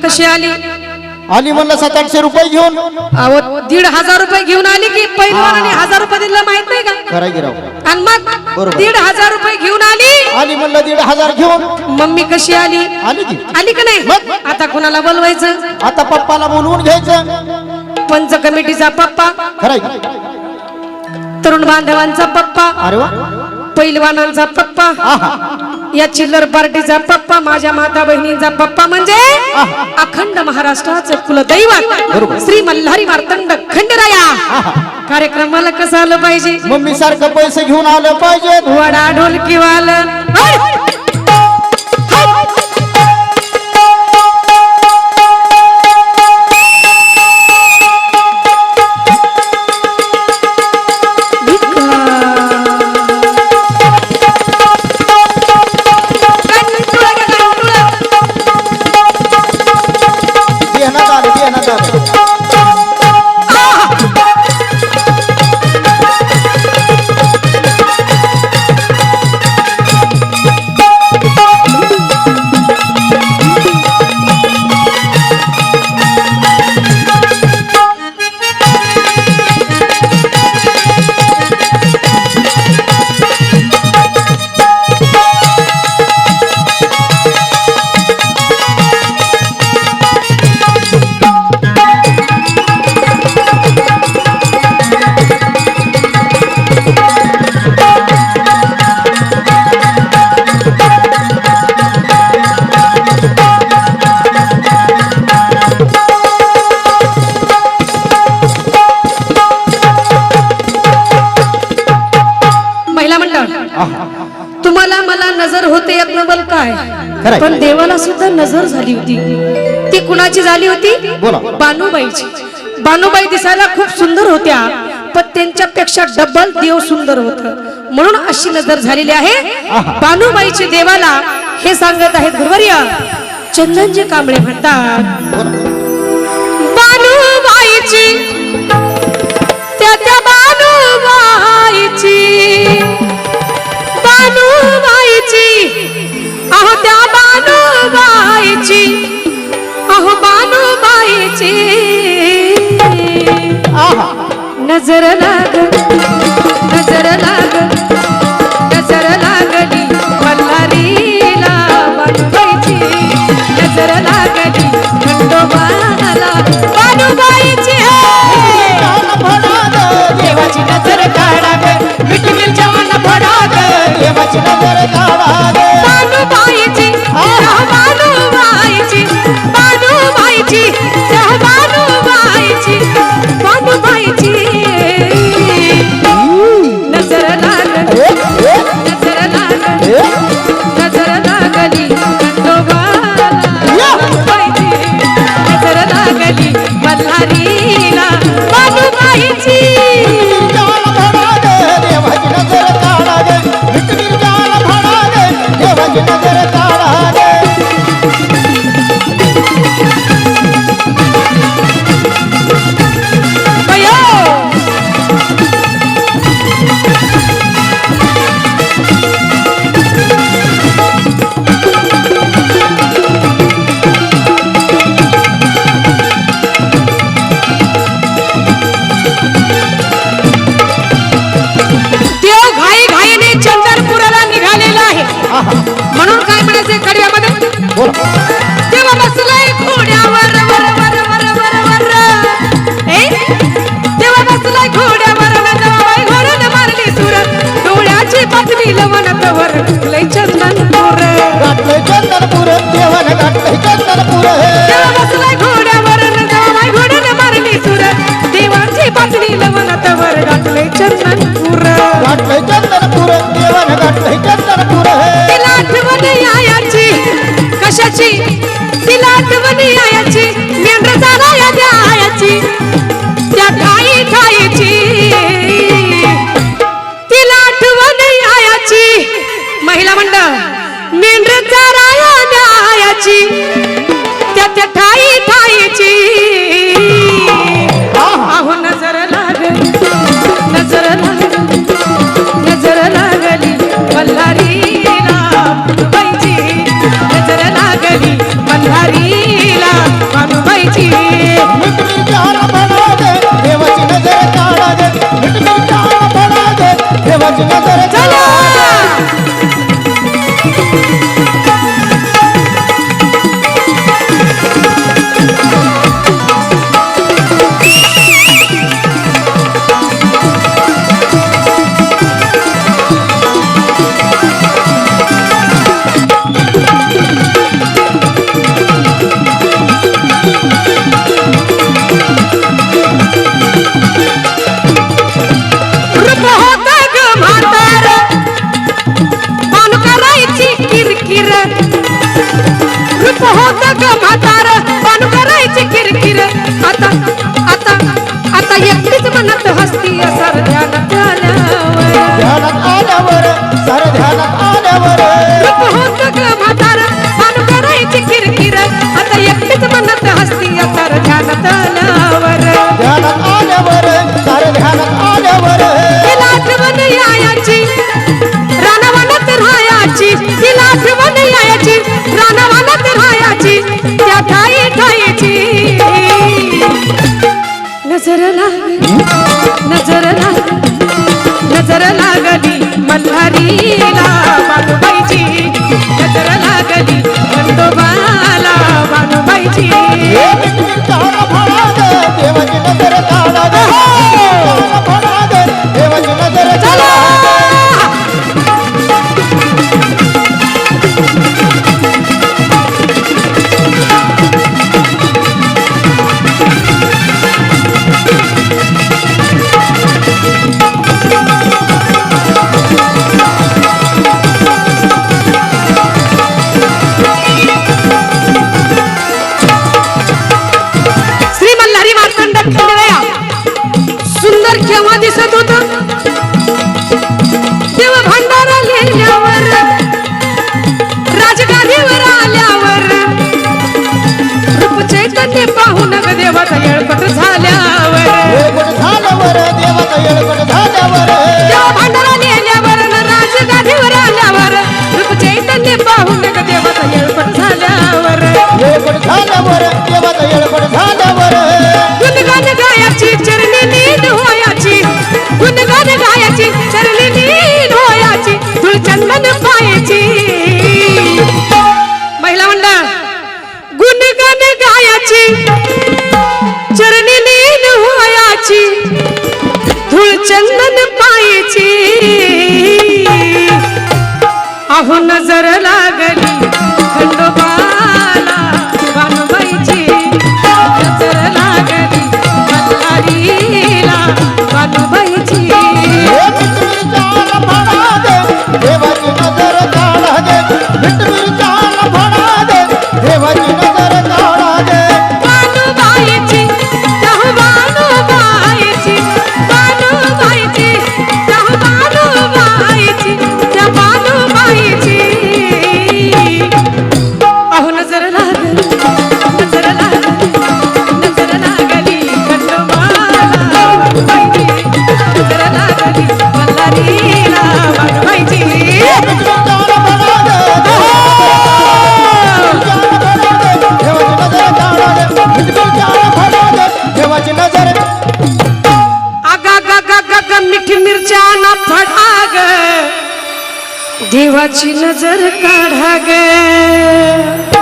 कशी आली? आली म्हणलं सात आठशे रुपये घेऊन. अहो दीड हजार रुपये घेऊन आली की पहिलवानाने हजार रुपये दिलं माहीत नाही का? खरं गिराव आणि मग बरोबर. दीड हजार रुपये घेऊन आली? आली म्हणलं दीड हजार घेऊन. मम्मी कशी आली? आली की. आली का नाही? आता कोणाला बोलवायचं? आता पप्पाला बोलवून घ्यायचं. पंच कमिटीचा पप्पा. खरं आहे? तरुण बांधवांचा पप्पा. अरे वा. पैलवानांचा पप्पा या चिल्लर पार्टीचा पप्पा माझ्या माता बहिणींचा पप्पा म्हणजे अखंड महाराष्ट्राचं कुलदैवत श्री मल्हारी मार्तंड खंडराया. कार्यक्रमाला कसं आलं पाहिजे? मम्मी सारखं पैसे घेऊन आलं पाहिजे. वडा ढोलकी वाल खरंय. पण देवाला सुद्धा नजर झाली होती. ती कुणाची झाली होती? बोला. बानूबाईची. बानूबाई दिसायला खूप सुंदर होत्या पण त्यांच्यापेक्षा डबल देव सुंदर होत. म्हणून अशी नजर झालेली आहे बानूबाईची देवाला. हे सांगत आहेत गुरुवर्य चंदनजी कांबळे म्हणतात बानूबाईची त्या त्या बानूबाईची बानूबाईची अहो त्या बानूबाईची अहो बानूबाईची आहा. नजर लाग म्हणायचे कडव्यामध्ये देवा बसलाय घोड्यावर वर वर वर वर वर. देवा बसलाय घोड्यावर घोडून मारली सुर. डोळ्याची पत्नी लवणतवर लय चंदनपुर गाठलंय चंदनपूर देवानं गाठलंय चंदनपूर हे देवा बसलाय घोड्यावर वेदवाबाई घोडून मारली सुर. देवाची पत्नी लवणतवर गाठलंय चंदनपुर गाठलंय चंदनपूर देवानं गाठलंय चंदनपूर কাছে मन हरीला eso हो नजर लागली. खंडोबाला बानुबाईची नजर देवाची नजर देवाची नजर काढा गे.